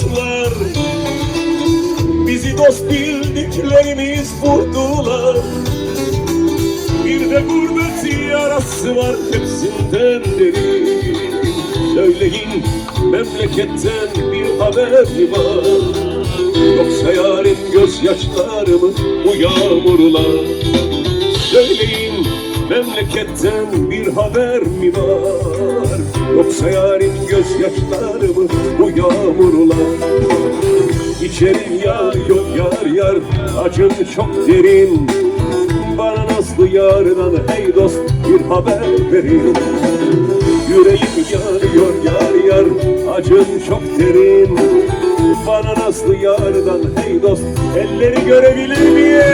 atlar. Bizi dost bildiklerimiz vurdular. Bir de gurbet yarası var hepsinden derin Söyleyin memleketten bir haber var. Yoksa yarın gözyaşları mı bu yağmurlar memleketten bir haber mi var? Yoksa yarın gözyaşları mı bu yağmurlar? İçerim yağıyor yar yar acın çok derin. Bana nasıl yardan hey dost bir haber verin. Yüreğim yanıyor yar yar acın çok derin. Bana nasıl yardan hey dost elleri görebilir miyim?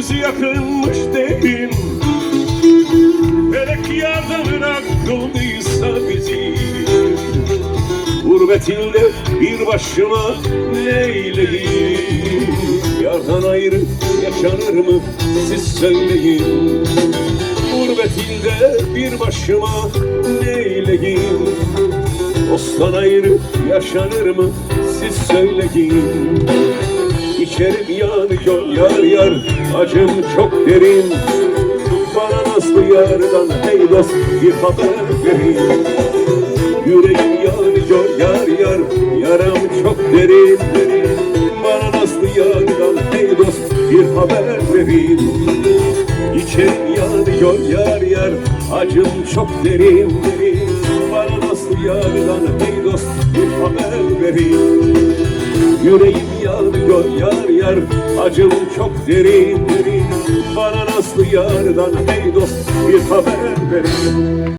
Gününüz yakınmış deyin Felek yardımına kıldıysa bizi. Gurbetinde bir başıma neyleyim Yardan ayrı yaşanır mı? Siz söyleyin. Gurbetinde bir başıma neyleyim Dosttan ayrı yaşanır mı? Siz söyleyin İçerim yanıyor yar yar acım çok derin. Bana nasıl yardan hey dost bir haber verin Yüreğim yanıyor yar yar yaram çok derin. Bana nasıl yardan hey dost bir haber verin İçerim yanıyor yar yar acım çok derin. Bana nasıl yardan hey dost bir haber verin Yüreğim yanıyor yar yar acım çok derin Bana nasıl yardan hey dost bir haber verin